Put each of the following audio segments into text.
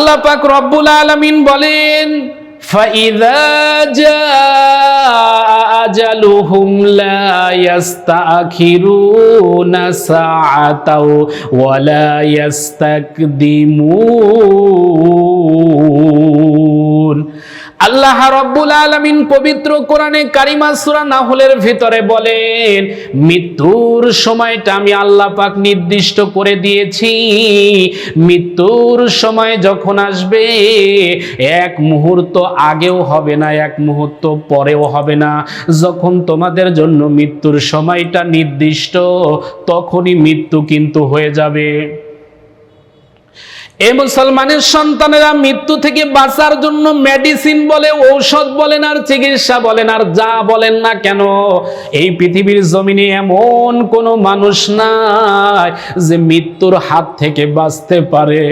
আল্লাহ পাক রব্বুল আলামিন বলেন فإذا جاء أجلهم لا يستأخرون ساعة ولا يستقدمون আল্লাহ রব্বুল আলামিন পবিত্র কোরআনে কারিমা সূরা নাহলের ভিতরে বলেন, মৃত্যুর সময়টা আমি আল্লাহ পাক নির্দিষ্ট করে দিয়েছি। মৃত্যুর সময় যখন আসবে, এক মুহূর্ত আগেও হবে না, এক মুহূর্ত পরেও হবে না। যখন তোমাদের জন্য মৃত্যুর সময়টা নির্দিষ্ট, তখনই মৃত্যু কিন্তু হয়ে যাবে। এ মুসলমানের সন্তানেরা মৃত্যু থেকে বাঁচার জন্য মেডিসিন বলে, ঔষধ বলেন আর চিকিৎসা বলেন আর যা বলেন না কেন? এই পৃথিবীর জমিনে এমন কোনো মানুষ নাই যে মৃত্যুর হাত থেকে বাঁচতে পারে।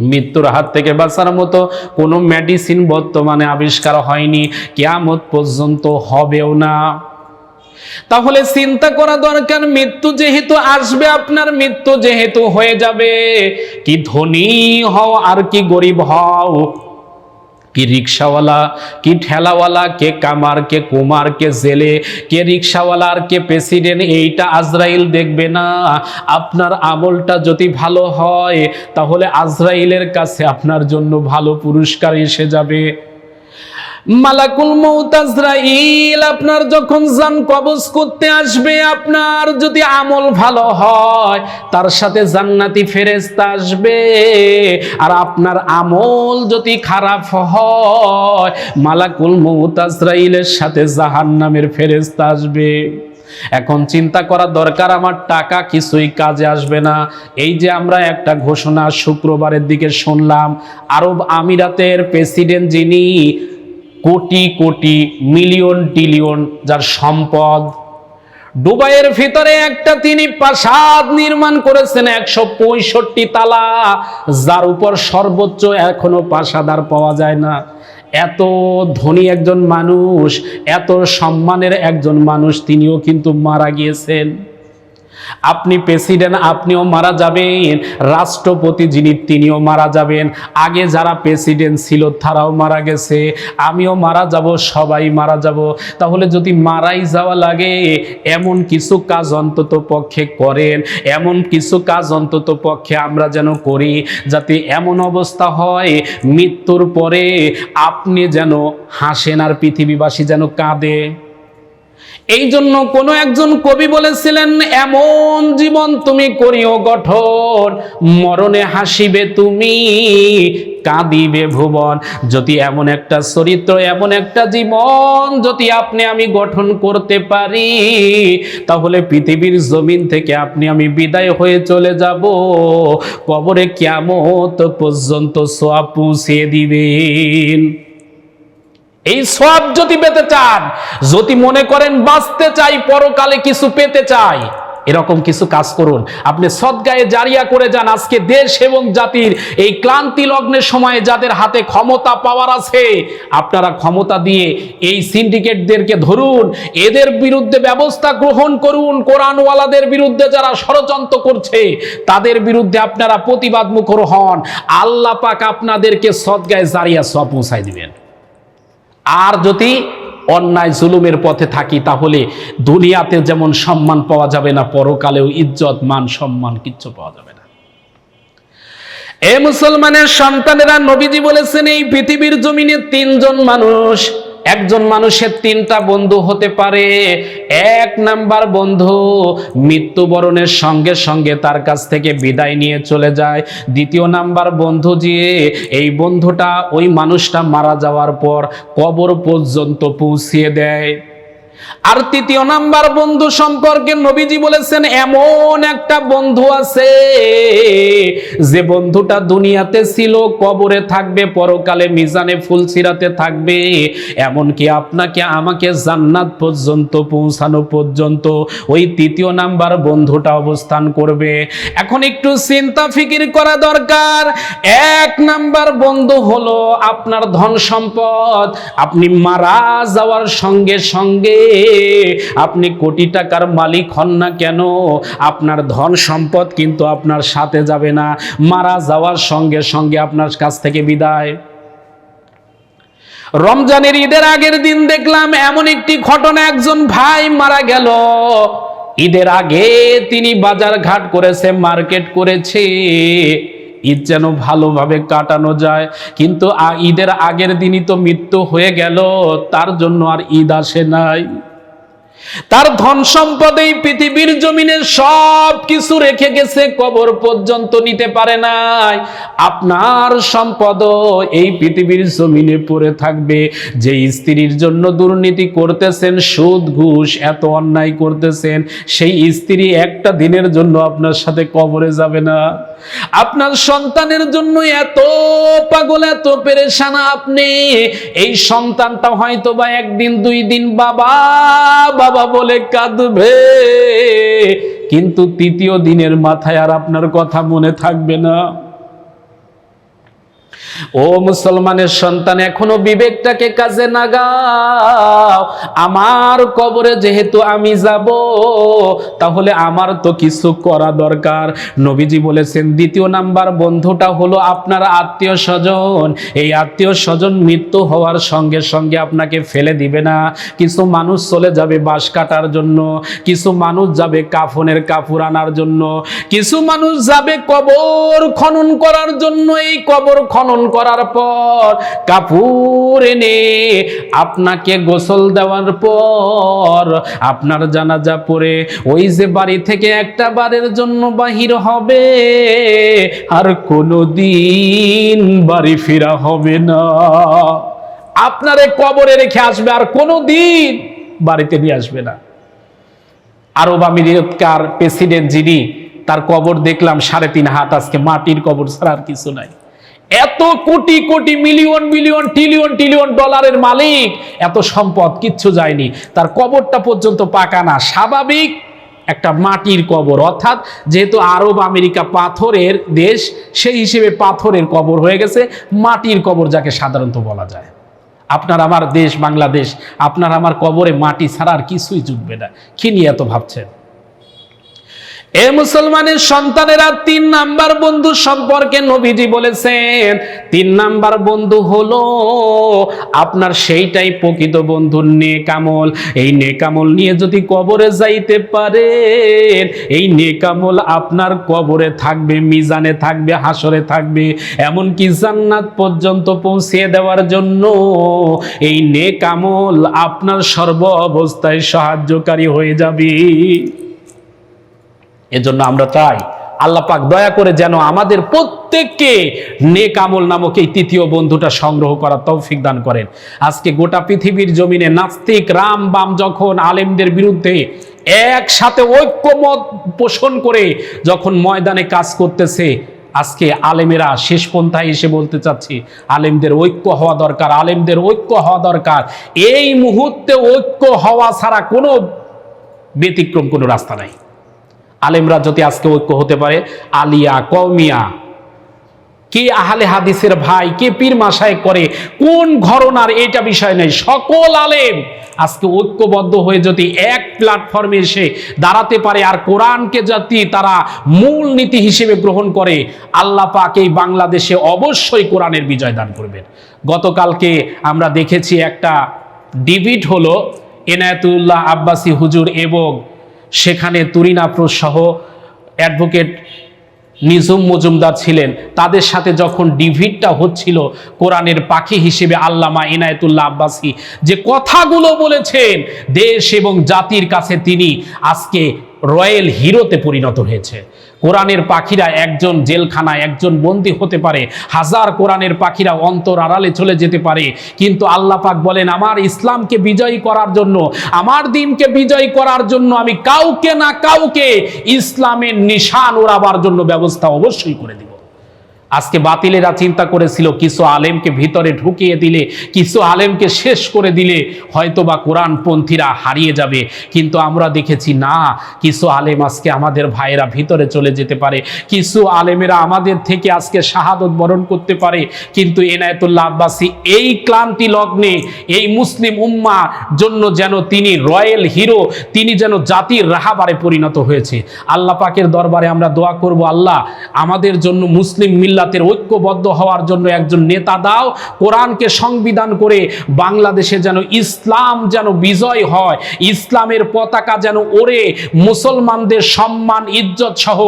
মৃত্যুর হাত থেকে বাঁচার মতো কোনো মেডিসিন বর্তমানে আবিষ্কার হয়নি। কেয়ামত পর্যন্ত হবেও না। তাহলে চিন্তা করা দরকার, মৃত্যু যেহেতু আসবে, আপনার মৃত্যু যেহেতু হয়ে যাবে। কি ধনী হও আর কি গরিব হও? কি রিক্সাওয়ালা, কি ঠেলাওয়ালা, কে কামার, কে কুমার, কে জেলে, কে রিক্সাওয়ালা আর কে প্রেসিডেন্ট, এইটা আজরাইল দেখবে না। আপনার আমলটা যদি ভালো হয়, তাহলে আজরাইলের কাছে আপনার জন্য ভালো পুরস্কার এসে যাবে। মালাকুল মৌত আজরাইল, আপনার যখন জান কবজ করতে আসবে, আপনার যদি আমল ভালো হয়, তার সাথে জান্নাতি ফেরেশতা আসবে। আর আপনার আমল যদি খারাপ হয়, মালাকুল মৌত আজরাইলের সাথে জাহান্নামের ফেরেশতা আসবে। এখন চিন্তা করা দরকার, আমার টাকা কিছুই কাজে আসবে না। এই যে আমরা একটা ঘোষণা শুক্রবারের দিকে শুনলাম, আরব আমিরাতের প্রেসিডেন্ট যিনি কোটি কোটি মিলিয়ন টিলিয়ন যার সম্পদ। দুবাইয়ের ভিতরে একটা তিনি প্রাসাদ নির্মাণ করেছেন, একশো পঁয়ষট্টি তালা। যার উপর সর্বোচ্চ এখনও প্রাসাদ আর পাওয়া যায় না। এত ধনী একজন মানুষ, এত সম্মানের একজন মানুষ, তিনিও কিন্তু মারা গিয়েছেন। আপনি প্রেসিডেন্ট, আপনিও মারা যাবেন। রাষ্ট্রপতি যিনি, তিনিও মারা যাবেন। আগে যারা প্রেসিডেন্ট ছিল, তারাও মারা গেছে। আমিও মারা যাব, সবাই মারা যাব। তাহলে যদি মারাই যাওয়া লাগে, এমন কিছু কাজ অন্তত পক্ষে করেন। এমন কিছু কাজ অন্তত পক্ষে আমরা যেন করি, যাতে এমন অবস্থা হয়, মৃত্যুর পরে আপনি যেন হাসেন আর পৃথিবীবাসী যেন কাঁদে। এই জন্য কোনো একজন কবি বলেছিলেন, এমন জীবন তুমি করিও গঠন, মরণে হাসিবে তুমি, কাঁদিবে ভুবন। যদি এমন একটা চরিত্র, এমন একটা জীবন যদি আপনি আমি গঠন করতে পারি, তাহলে পৃথিবীর জমিন থেকে আপনি আমি বিদায় হয়ে চলে যাব। কবরে কেমত পর্যন্ত সোয়া পৌঁছিয়ে দিবেন। এই সব যদি পেতে চান, যদি মনে করেন বাঁচতে চাই, পরকালে কিছু পেতে চাই, এরকম কিছু কাজ করুন। আপনি সদ্গায়ে জারিয়া করে যান। আজকে দেশ এবং জাতির এই ক্লান্তি লগ্নের সময়ে যাদের হাতে ক্ষমতা পাওয়ার আছে, আপনারা ক্ষমতা দিয়ে এই সিন্ডিকেটদেরকে ধরুন, এদের বিরুদ্ধে ব্যবস্থা গ্রহণ করুন। কোরআনওয়ালাদের বিরুদ্ধে যারা ষড়যন্ত্র করছে, তাদের বিরুদ্ধে আপনারা প্রতিবাদ মুখর হন। আল্লাহ পাক আপনাদেরকে সদ্গায়ে জারিয়া সব পৌঁছায় দিবেন। আর যদি অন্যায় জুলুমের পথে থাকি, তাহলে দুনিয়াতে যেমন সম্মান পাওয়া যাবে না, পরকালেও ইজ্জত, মান সম্মান কিচ্ছু পাওয়া যাবে না। এ মুসলমানের সন্তানেরা নবীজি বলেছেন, এই পৃথিবীর জমিনে তিনজন মানুষ একজন মানুষের তিনটা বন্ধু হতে পারে। এক নাম্বার বন্ধু মৃত্যুবরণের সঙ্গে সঙ্গে তার কাছ থেকে বিদায় নিয়ে চলে যায়। দ্বিতীয় নাম্বার বন্ধু যে এই বন্ধুটা ওই মানুষটা মারা যাওয়ার পর কবর পর্যন্ত পৌঁছিয়ে দেয়। আর তৃতীয় নাম্বার বন্ধু সম্পর্কে নবীজি বলেছেন, এমন একটা বন্ধু আছে যে বন্ধুটা দুনিয়াতে ছিল, কবরে থাকবে, পরকালে মিজানে ফুলসিরাতে থাকবে। এমনকি আপনাকে, আমাকে জান্নাত পর্যন্ত পৌঁছানো পর্যন্ত ওই তৃতীয় নাম্বার বন্ধুটা অবস্থান করবে। এখন একটু চিন্তা ফিকির করা দরকার। এক নাম্বার বন্ধু হলো আপনার ধন সম্পদ। আপনি মারা যাওয়ার সঙ্গে সঙ্গে আপনি কোটি টাকার মালিক হন না কেন? আপনার ধন সম্পদ কিন্তু আপনার সাথে যাবে না। মারা যাওয়ার সঙ্গে সঙ্গে আপনার কাছ থেকে বিদায়। রমজানের ঈদের আগের দিন দেখলাম এমন একটি ঘটনা, একজন ভাই মারা গেল। ঈদের আগে তিনি বাজার ঘাট করেছে, মার্কেট করেছে। ঈদ যেন ভালোভাবে কাটানো যায়। কিন্তু ঈদের আগের দিনই তো মৃত্যু হয়ে গেল, তার জন্য আর ঈদ আসে নাই। তার ধন সম্পদ এই পৃথিবীর জমিনে সব কিছু রেখে গেছে, কবর পর্যন্ত নিতে পারে নাই। আপনার সম্পদ এই পৃথিবীর জমিনে পড়ে থাকবে। যে স্ত্রীর জন্য দুর্নীতি করতেছেন, সুদ, ঘুষ, এত অন্যায় করতেছেন, সেই স্ত্রী একটা দিনের জন্য আপনার সাথে কবরে যাবে না। আপনার সন্তানের জন্য এত পাগল, এত পেরেশানা আপনি। এই সন্তানটা হয়তো বা একদিন, দুই দিন বাবা বাবা বলে কাঁদবে। কিন্তু তৃতীয় দিনের মাথায় আর আপনার কথা মনে থাকবে না। ও মুসলমানের সন্তান, এখনও বিবেকটাকে কাজে নাগাও আমার কবরে যেহেতু আমি যাব, তাহলে আমার তো কিছু করা দরকার। নবীজি বলেছেন, দ্বিতীয় নাম্বার বন্ধুটা হলো আপনার আত্মীয় স্বজন। এই আত্মীয় স্বজন মৃত্যু হওয়ার সঙ্গে সঙ্গে আপনাকে ফেলে দিবে না। কিছু মানুষ চলে যাবে বাঁশ কাটার জন্য, কিছু মানুষ যাবে কাফনের কাপড় আনার জন্য, কিছু মানুষ যাবে কবর খনন করার জন্য। এই কবর খনন করার পর, কাপড় এনে আপনাকে গোসল দেওয়ার পর, আপনার জানাজা পড়ে ওই যে বাড়ি থেকে একটা বারের জন্য বাহির হবে, আর কোনো দিন বাড়ি ফেরা হবে না। আপনারে কবরে রেখে আসবে, আর কোনো দিন বাড়িতে নিয়ে আসবে না। আরব আমিরাতকার প্রেসিডেন্ট যিনি, তার কবর দেখলাম সাড়ে তিন হাত, আজকে মাটির কবর ছাড়া আর কিছু নাই। এত crore crore million million trillion trillion ডলারের মালিক, এত সম্পদ কিচ্ছু যায়নি। তার কবরটা পর্যন্ত পাকা না। স্বাভাবিক একটা মাটির কবর। অর্থাৎ যেহেতু আরব আমেরিকা পাথরের দেশ, সেই হিসেবে পাথরের কবর হয়ে গেছে। মাটির কবর যাকে সাধারণত বলা যায়। আপনার আমার দেশ, বাংলাদেশ, আপনার আমার কবরে মাটি ছাড়া আর কিছুই জুটবে না। কি নিয়ে এত ভাবছেন? এ মুসলমানের সন্তানেরা তিন নাম্বার বন্ধু সম্পর্কে নবীজি বলেছেন, তিন নাম্বার বন্ধু হলো আপনার সেইটাই প্রকৃত বন্ধুর নেকামল। এই নেকামল নিয়ে যদি কবরে যাইতে পারেন, এই নেকামল আপনার কবরে থাকবে, মিজানে থাকবে হাসরে থাকবে, এমনকি জান্নাত পর্যন্ত পৌঁছে দেওয়ার জন্য এই নেকামল আপনার সর্ব অবস্থায় সাহায্যকারী হয়ে যাবে। এজন্য আমরা চাই আল্লাহ পাক দয়া করে যেন আমাদের প্রত্যেককে নেক আমল নামক এই তৃতীয় বন্ধুটা সংগ্রহ করার তৌফিক দান করেন। আজকে গোটা পৃথিবীর জমিনে নাস্তিক, রাম বাম যখন আলেমদের বিরুদ্ধে একসাথে ঐক্যমত পোষণ করে যখন ময়দানে কাজ করতেছে, আজকে আলেমেরা শেষ পন্থায় এসে বলতে চাচ্ছি, আলেমদের ঐক্য হওয়া দরকার, আলেমদের ঐক্য হওয়া দরকার। এই মুহূর্তে ঐক্য হওয়া ছাড়া কোনো ব্যতিক্রম কোনো রাস্তা নাই। আলেমরা যদি আজকে ঐক্য হতে পারে, আলিয়া কৌমিয়া কে আহলে হাদিসের ভাই, কে পীর মাসায় করে, কোন ঘরনার এটা বিষয় নেই। সকল আলেম আজকে ঐক্যবদ্ধ হয়ে যদি এক প্ল্যাটফর্মে এসে দাঁড়াতে পারে আর কোরআনকে যদি তারা মূল নীতি হিসেবে গ্রহণ করে, আল্লাহ পাক এই বাংলাদেশে অবশ্যই কোরআনের বিজয় দান করবেন। গতকালকে আমরা দেখেছি একটা ডিবিট হলো, এনায়েতুল্লাহ আব্বাসী হুজুর এবং সেখানে তুরিন আফরোজ সহ অ্যাডভোকেট নিজুম মজুমদার ছিলেন। তাদের সাথে যখন ডিভিডটা হচ্ছিল কোরআনের পাখি হিসেবে আল্লামা ইনায়তুল্লাহ আব্বাসী যে কথাগুলো বলেছেন, দেশ এবং জাতির কাছে তিনি আজকে রয়্যাল হিরোতে পরিণত হয়েছে। কোরআনের পাখিরা একজন জেলখানায় একজন বন্দী হতে পারে। হাজার কোরআনের পাখিরা অন্তর আড়ালে চলে যেতে পারে। কিন্তু আল্লাহ পাক বলেন, আমার ইসলামকে বিজয়ী করার জন্য, আমার দিনকে বিজয়ী করার জন্য আমি কাউকে না কাউকে ইসলামের নিশান ওড়াবার জন্য ব্যবস্থা অবশ্যই করে দিব। আজকে বাতিলেরা চিন্তা করেছিল, কিছু আলেমকে ভিতরে ঢুকিয়ে দিলে, কিছু আলেমকে শেষ করে দিলে হয়তো বা কোরআন পন্থীরা হারিয়ে যাবে। কিন্তু আমরা দেখেছি, না, কিছু আলেম আজকে আমাদের ভাইয়েরা ভিতরে চলে যেতে পারে। কিছু আলেমেরা আমাদের থেকে আজকে শাহাদত বরণ করতে পারে। কিন্তু এনায়তুল্লাহ আব্বাসী এই ক্লান্তি লগ্নে, এই মুসলিম উম্মা জন্য যেন তিনি রয়্যাল হিরো, তিনি যেন জাতির রাহাবারে পরিণত হয়েছে। আল্লাহ পাকের দরবারে আমরা দোয়া করব, আল্লাহ আমাদের জন্য মুসলিম মিল্লাতের ঐক্যবদ্ধ হওয়ার জন্য একজন নেতা দাও। কোরআনকে সংবিধান করে বাংলাদেশে যেন ইসলাম যেন বিজয় হয়, ইসলামের পতাকা যেন ওড়ে, মুসলমানদের সম্মান, ইজ্জত সহ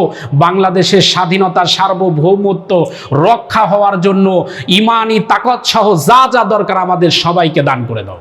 বাংলাদেশের স্বাধীনতা সার্বভৌমত্ব রক্ষা হওয়ার জন্য ইমানি তাকত সহ যা যা দরকার আমাদের সবাইকে দান করে দাও।